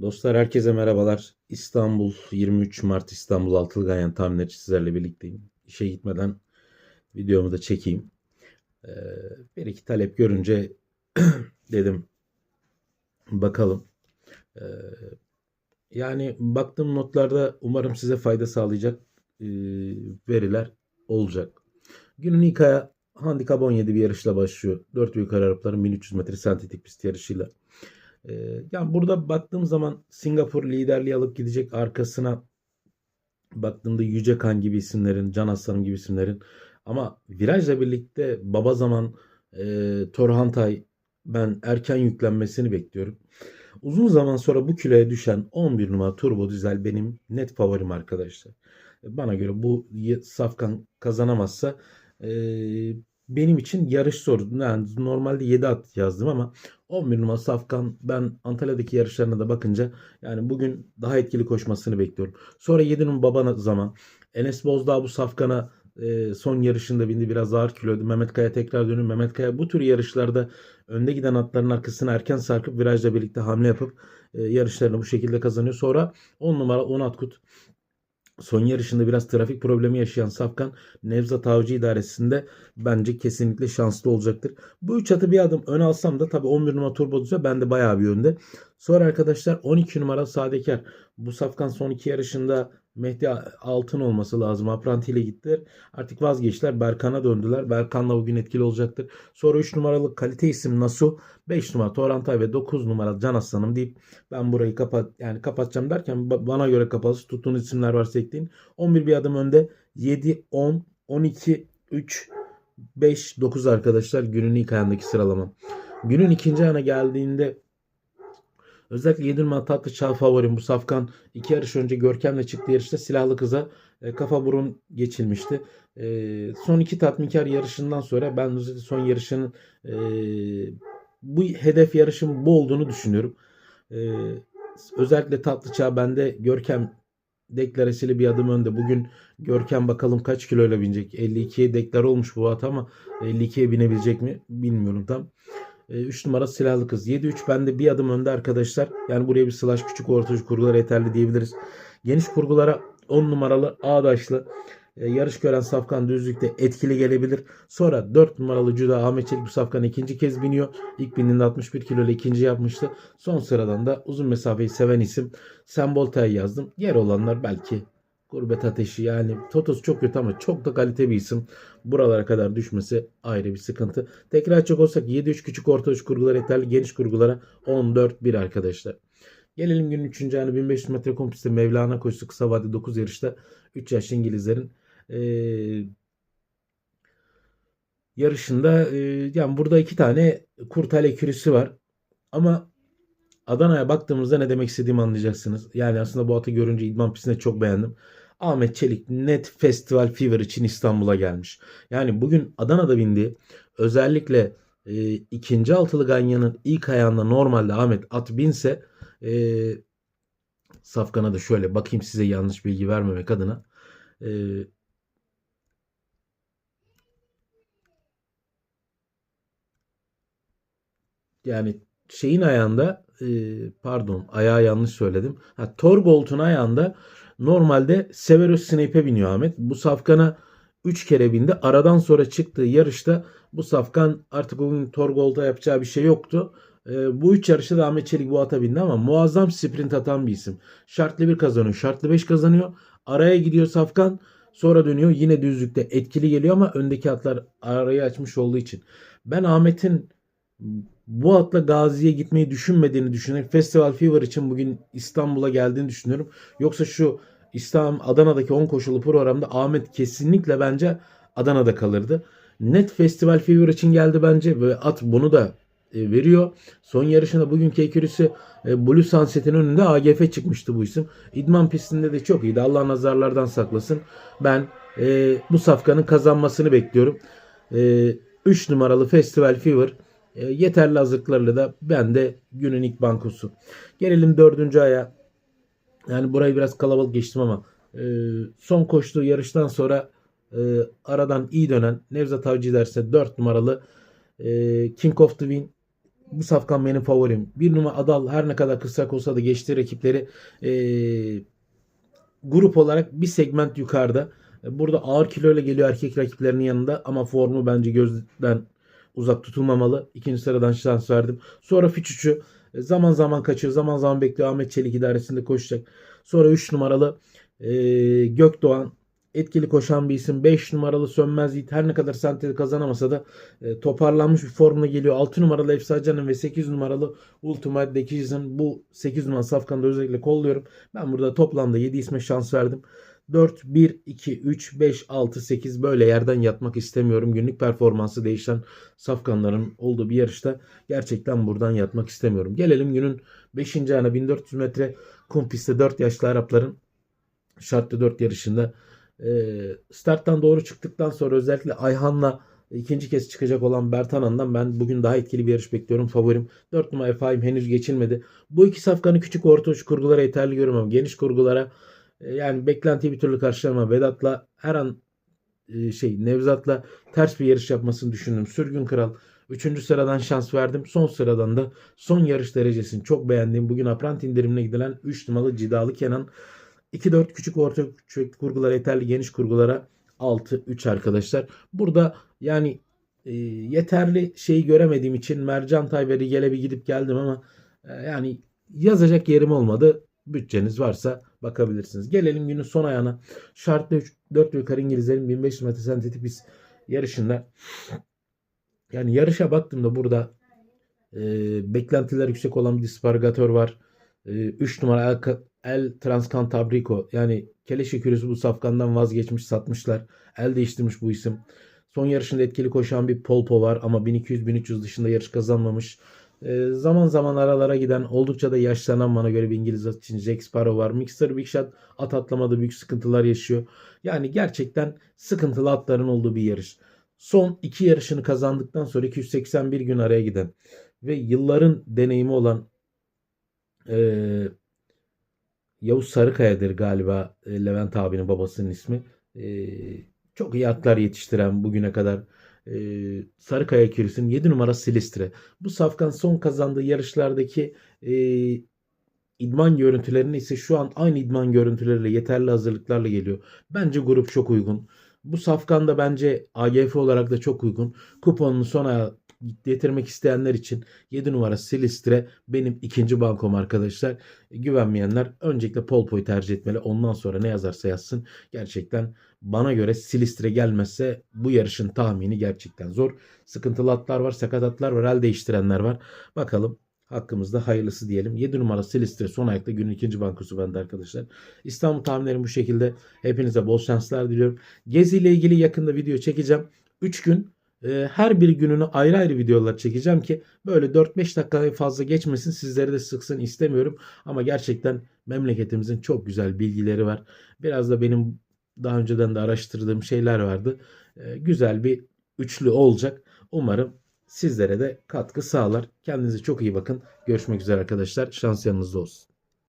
Dostlar herkese merhabalar. İstanbul 23 Mart İstanbul Altılı Ganyan tahminleri sizlerle birlikteyim. İşe gitmeden videomu da çekeyim. Ee, bir iki talep görünce dedim bakalım. Ee, yani baktığım notlarda umarım size fayda sağlayacak e, veriler olacak. Günün ilk aya handikap 17 bir yarışla başlıyor. 4 büyük Arapların 1300 metre sentetik pist yarışıyla. Ee, yani burada baktığım zaman Singapur liderliği alıp gidecek arkasına baktığımda Yüce Kan gibi isimlerin, Can Aslanım gibi isimlerin ama virajla birlikte baba zaman e, Torhantay ben erken yüklenmesini bekliyorum. Uzun zaman sonra bu kiloya düşen 11 numara Turbo Dizel benim net favorim arkadaşlar. Bana göre bu Safkan kazanamazsa e, benim için yarış zor. Yani normalde 7 at yazdım ama 11 numara Safkan ben Antalya'daki yarışlarına da bakınca yani bugün daha etkili koşmasını bekliyorum. Sonra 7 numara baba zaman Enes Bozdağ bu Safkan'a e, son yarışında bindi biraz ağır kiloydu. Mehmet Kaya tekrar dönüyor. Mehmet Kaya bu tür yarışlarda önde giden atların arkasına erken sarkıp virajla birlikte hamle yapıp e, yarışlarını bu şekilde kazanıyor. Sonra 10 numara Onat Kut Son yarışında biraz trafik problemi yaşayan Safkan Nevzat Avcı idaresinde bence kesinlikle şanslı olacaktır. Bu üç atı bir adım ön alsam da tabii 11 numara turbo düze bende bayağı bir önde. Sonra arkadaşlar 12 numara Sadekar. Bu Safkan son iki yarışında Mehdi Altın olması lazım. Apranti ile gittiler. Artık vazgeçtiler. Berkan'a döndüler. Berkan'la bugün etkili olacaktır. Sonra 3 numaralı kalite isim Nasu. 5 numara Torantay ve 9 numara Can Aslanım deyip ben burayı kapat yani kapatacağım derken bana göre kapalı tuttuğunuz isimler varsa ekleyin. 11 bir adım önde. 7, 10, 12, 3, 5, 9 arkadaşlar günün ilk ayağındaki sıralama. Günün ikinci ayağına geldiğinde Özellikle Yedirme tatlı çağ favorim bu Safkan. iki yarış önce Görkem'le çıktı yarışta silahlı kıza e, kafa burun geçilmişti. E, son iki tatminkar yarışından sonra ben son yarışının e, bu hedef yarışın bu olduğunu düşünüyorum. E, özellikle tatlı çağ bende Görkem deklaresiyle bir adım önde. Bugün Görkem bakalım kaç kiloyla binecek. 52'ye deklar olmuş bu at ama 52'ye binebilecek mi bilmiyorum tam. 3 e, numara silahlı kız. 7-3 bende bir adım önde arkadaşlar. Yani buraya bir slash küçük ortacı kurgular yeterli diyebiliriz. Geniş kurgulara 10 numaralı Ağdaşlı e, yarış gören Safkan düzlükte etkili gelebilir. Sonra 4 numaralı Cüda Ahmet Çelik bu Safkan ikinci kez biniyor. İlk bindiğinde 61 kilo ile ikinci yapmıştı. Son sıradan da uzun mesafeyi seven isim Sembolta'yı yazdım. Yer olanlar belki Gurbet Ateşi yani Totos çok kötü ama çok da kalite bir isim. Buralara kadar düşmesi ayrı bir sıkıntı. Tekrar çok olsak 7-3 küçük orta uç kurgular yeterli. Geniş kurgulara 14-1 arkadaşlar. Gelelim günün 3. ayını 1500 metre kompliste Mevlana koşusu kısa vade 9 yarışta 3 yaşlı İngilizlerin ee, yarışında e, yani burada iki tane kurtale kürüsü var. Ama Adana'ya baktığımızda ne demek istediğimi anlayacaksınız. Yani aslında bu atı görünce idman pistinde çok beğendim. Ahmet Çelik net Festival Fever için İstanbul'a gelmiş. Yani bugün Adana'da bindi. Özellikle e, ikinci altılı Ganyan'ın ilk ayağında normalde Ahmet at binse e, Safkan'a da şöyle bakayım size yanlış bilgi vermemek adına. E, yani şeyin ayağında e, pardon ayağı yanlış söyledim. Ha, Torbolt'un ayağında normalde Severus Snape'e biniyor Ahmet. Bu safkana 3 kere bindi. Aradan sonra çıktığı yarışta bu safkan artık o gün Torgold'a yapacağı bir şey yoktu. E, bu 3 yarışta da Ahmet Çelik bu ata bindi ama muazzam sprint atan bir isim. Şartlı 1 kazanıyor. Şartlı 5 kazanıyor. Araya gidiyor safkan. Sonra dönüyor. Yine düzlükte etkili geliyor ama öndeki atlar arayı açmış olduğu için. Ben Ahmet'in bu atla Gazi'ye gitmeyi düşünmediğini düşünerek Festival Fever için bugün İstanbul'a geldiğini düşünüyorum. Yoksa şu İstanbul Adana'daki 10 koşulu programda Ahmet kesinlikle bence Adana'da kalırdı. Net Festival Fever için geldi bence ve at bunu da e, veriyor. Son yarışında bugünkü ekürüsü e, Blue Sunset'in önünde AGF çıkmıştı bu isim. İdman pistinde de çok iyiydi. Allah nazarlardan saklasın. Ben e, bu safkanın kazanmasını bekliyorum. E, 3 numaralı Festival Fever e, yeterli hazırlıklarla da ben de günün ilk bankosu. Gelelim dördüncü aya. Yani burayı biraz kalabalık geçtim ama e, son koştuğu yarıştan sonra e, aradan iyi dönen Nevzat Avcı derse 4 numaralı e, King of the Win Bu safkan benim favorim. Bir numara Adal her ne kadar kısrak olsa da geçtiği rakipleri eee, grup olarak bir segment yukarıda. E, Burada ağır kiloyla geliyor erkek rakiplerinin yanında ama formu bence gözden uzak tutulmamalı. İkinci sıradan şans verdim. Sonra Fiçuç'u e, zaman zaman kaçıyor, zaman zaman bekliyor. Ahmet Çelik idaresinde koşacak. Sonra 3 numaralı e, Gökdoğan etkili koşan bir isim. 5 numaralı Sönmez Yiğit her ne kadar sentezi kazanamasa da e, toparlanmış bir formuna geliyor. 6 numaralı Efsacan'ın ve 8 numaralı Ultimate Decision bu 8 numaralı safkanı da özellikle kolluyorum. Ben burada toplamda 7 isme şans verdim. 4, 1, 2, 3, 5, 6, 8 böyle yerden yatmak istemiyorum. Günlük performansı değişen safkanların olduğu bir yarışta gerçekten buradan yatmak istemiyorum. Gelelim günün 5. ayına 1400 metre kum pistte 4 yaşlı Arapların şartlı 4 yarışında Ee, starttan doğru çıktıktan sonra özellikle Ayhan'la ikinci kez çıkacak olan Bertanan'dan ben bugün daha etkili bir yarış bekliyorum. Favorim 4 numara Efahim henüz geçilmedi. Bu iki safkanı küçük orta uç kurgulara yeterli görmem. Geniş kurgulara e, yani beklentiyi bir türlü karşılamam. Vedat'la her an e, şey Nevzat'la ters bir yarış yapmasını düşündüm. Sürgün Kral 3. sıradan şans verdim. Son sıradan da son yarış derecesini çok beğendiğim bugün apprent indirimine gidilen 3 numaralı Cidalı Kenan 2-4 küçük orta küçük kurgulara yeterli geniş kurgulara 6-3 arkadaşlar. Burada yani e, yeterli şeyi göremediğim için Mercan Tayver'i gele bir gidip geldim ama e, yani yazacak yerim olmadı. Bütçeniz varsa bakabilirsiniz. Gelelim günün son ayağına. Şartlı 3, 4 yukarı İngilizlerin 1500 metre sentetik biz yarışında. Yani yarışa baktığımda burada e, beklentiler yüksek olan bir dispargatör var. 3 numara El, El Transcantabrico yani Keleşi Kürüsü bu safkandan vazgeçmiş satmışlar. El değiştirmiş bu isim. Son yarışında etkili koşan bir Polpo var ama 1200-1300 dışında yarış kazanmamış. Ee, zaman zaman aralara giden oldukça da yaşlanan bana göre bir İngiliz için Jack Sparrow var. Mixer Big Shot at atlamada büyük sıkıntılar yaşıyor. Yani gerçekten sıkıntılı atların olduğu bir yarış. Son iki yarışını kazandıktan sonra 281 gün araya giden ve yılların deneyimi olan ee, Yavuz Sarıkaya'dır galiba e, Levent abinin babasının ismi. Ee, çok iyi atlar yetiştiren bugüne kadar e, Sarıkaya Kürüs'ün 7 numara Silistre. Bu safkan son kazandığı yarışlardaki e, idman görüntülerini ise şu an aynı idman görüntüleriyle yeterli hazırlıklarla geliyor. Bence grup çok uygun. Bu safkan da bence AGF olarak da çok uygun. Kuponunu sona getirmek isteyenler için 7 numara Silistre benim ikinci bankom arkadaşlar. Güvenmeyenler öncelikle Polpo'yu tercih etmeli. Ondan sonra ne yazarsa yazsın. Gerçekten bana göre Silistre gelmezse bu yarışın tahmini gerçekten zor. Sıkıntılı atlar var, sakat atlar var, el değiştirenler var. Bakalım hakkımızda hayırlısı diyelim. 7 numara Silistre son ayakta günün ikinci bankosu bende arkadaşlar. İstanbul tahminlerim bu şekilde. Hepinize bol şanslar diliyorum. Gezi ile ilgili yakında video çekeceğim. 3 gün e, her bir gününü ayrı ayrı videolar çekeceğim ki böyle 4-5 dakikayı fazla geçmesin sizleri de sıksın istemiyorum. Ama gerçekten memleketimizin çok güzel bilgileri var. Biraz da benim daha önceden de araştırdığım şeyler vardı. E, güzel bir üçlü olacak. Umarım sizlere de katkı sağlar. Kendinize çok iyi bakın. Görüşmek üzere arkadaşlar. Şans yanınızda olsun.